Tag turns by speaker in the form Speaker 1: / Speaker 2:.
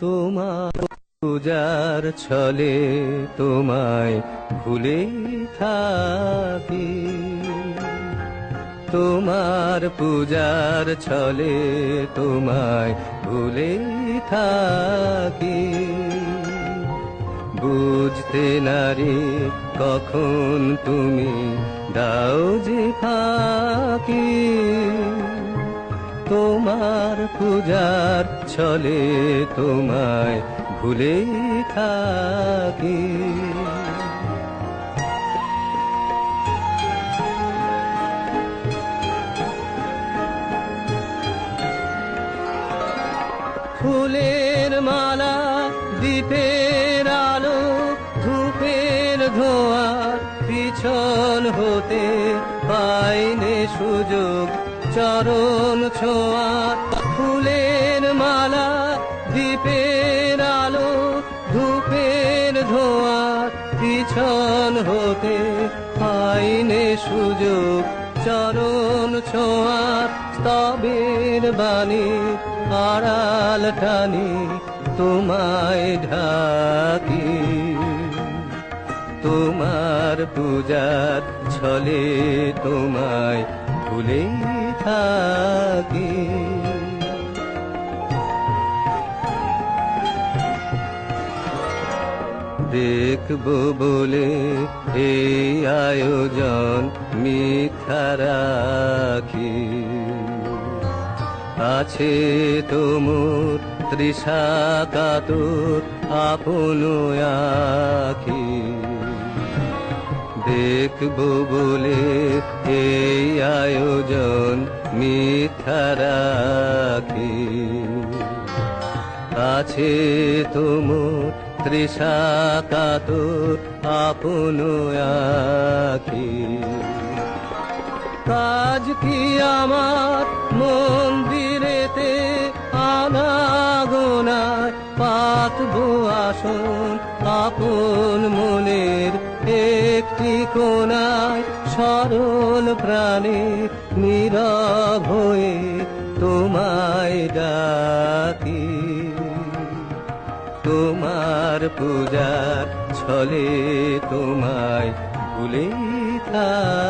Speaker 1: তোমার পূজার ছলে তোমায় ভুলে থাকি। তোমার পূজার ছলে তোমায় ভুলে থাকি। বুঝতে নারে কখন তুমি দাও যে ফাঁকি? তোমার পূজার ছলে তোমায় ভুলে থাকি। ফুলের মালা দ্বীপের আলো, ধূপের ধোঁয়া পিছন হতে পাইনে সুযোগ, চরণ ছোঁয়া। ফুলের মালা দ্বীপের আলো, ধূপের ধোঁয়া পিছন হতে পাইনে সুযোগ, চরণ ছোঁয়ার স্তবের বাণী আড়াল টানি তোমায় ঢাকি। তোমার পূজার ছলে তোমায় ভুলেই থাকি। দেখব বলে এই আয়োজন মিথ্যা রাখি। আছে তোমর তৃষা কাতর আপন আখি। দেখব বলে এই আয়োজন মিথ্যা রাখি। আছে তোমর তৃষা কাতর আপন কাজ কি আমার মন্দিরেতে আনাগোনায়? পাতবো আসন আপন মনের একটি কোনায়। সরল প্রাণে নীরব হয়ে তোমায় ডাকি তোমার পূজার ছলে তোমায় ভুলে থাকি।